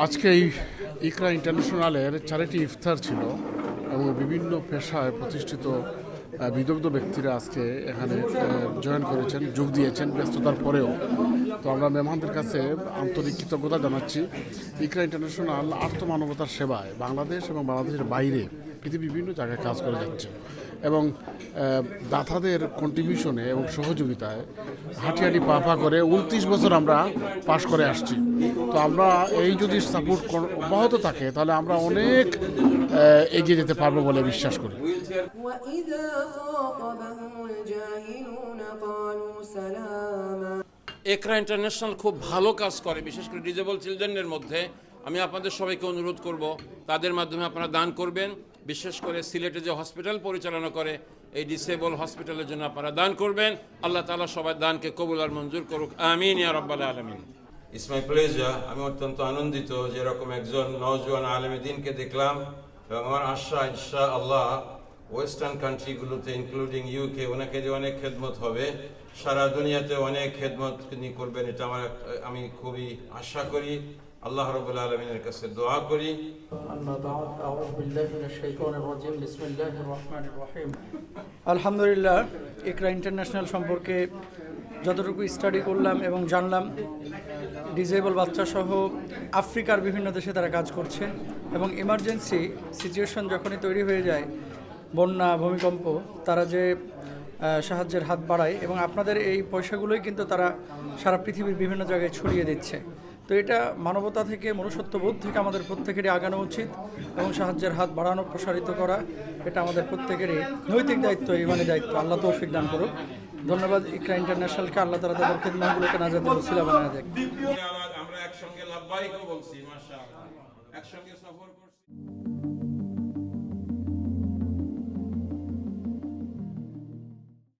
আজকে এই ইকরা ইন্টারন্যাশনালের চ্যারিটি ইফতার ছিল এবং বিভিন্ন পেশায় প্রতিষ্ঠিত বিদগ্ধ ব্যক্তিরা আজকে এখানে জয়েন করেছেন, যোগ দিয়েছেন ব্যস্ততার পরেও। তো আমরা মেহমানদের কাছে আন্তরিক কৃতজ্ঞতা জানাচ্ছি। ইকরা ইন্টারন্যাশনাল আর্থ মানবতার সেবায় বাংলাদেশ এবং বাংলাদেশের বাইরে পৃথিবীর বিভিন্ন জায়গায় কাজ করে যাচ্ছে। এবং দাতাদের কন্ট্রিবিউশনে এবং সহযোগিতায় হাঁটিহাঁটি পা পা করে উনত্রিশ বছর আমরা পাশ করে আসছি। তো আমরা এই যদি সাপোর্ট অব্যাহত থাকে তাহলে আমরা অনেক এগিয়ে যেতে পারব বলে বিশ্বাস করি। একরা ইন্টারন্যাশনাল খুব ভালো কাজ করে বিশেষ করে ডিজেবল চিলড্রেনের মধ্যে। আমি আপনাদের সবাইকে অনুরোধ করব তাদের মাধ্যমে আপনারা দান করবেন। বিশেষ করে সিলেটে যে হসপিটাল পরিচালনা করে, এই ডিসেবল হসপিটালের জন্য আপনারা দান করবেন। আল্লাহ তাআলা সবাই দানকে কবুল আর মঞ্জুর করুক। আমিন আলামিন। ইটস মাই প্লেজার আমি অত্যন্ত আনন্দিত যে এরকম একজন নওজোয়ান আলেমে দিনকে দেখলাম এবং আমার আশা ইনশা আল্লাহ ওয়েস্টার্ন কান্ট্রিগুলোতে ইনক্লুডিং ইউকে ওনাকে যে অনেক খেদমত হবে। সারা দুনিয়াতে অনেক খেদমত করবেন, এটা আমার, আমি খুবই আশা করি। আল্লাহ রাব্বুল আলামিনের কাছে দোয়া করি। আলহামদুলিল্লাহ, ইকরা ইন্টারন্যাশনাল সম্পর্কে যতটুকু স্টাডি করলাম এবং জানলাম ডিজেবল বাচ্চা সহ আফ্রিকার বিভিন্ন দেশে তারা কাজ করছে এবং ইমার্জেন্সি সিচুয়েশন যখনই তৈরি হয়ে যায়, বন্যা, ভূমিকম্প, তারা যে সাহায্যের হাত বাড়ায় এবং আপনাদের এই পয়সাগুলোই কিন্তু তারা সারা পৃথিবীর বিভিন্ন জায়গায় ছড়িয়ে দিচ্ছে। তো এটা মানবতা থেকে, মনুষ্যত্ববোধ থেকে আমাদের প্রত্যেকেরই আগানো উচিত এবং সাহায্যের হাত বাড়ানো, প্রসারিত করা, এটা আমাদের প্রত্যেকেরই নৈতিক দায়িত্ব ইমানি দায়িত্ব। আল্লাহ তৌফিক দান করুক। ধন্যবাদ ইকরা ইন্টারন্যাশনালকে। আল্লাহ তালা তাদের খেদমাগুলোকে নাজাদ দেখ। আমরা একসঙ্গে একসঙ্গে সফর করছি।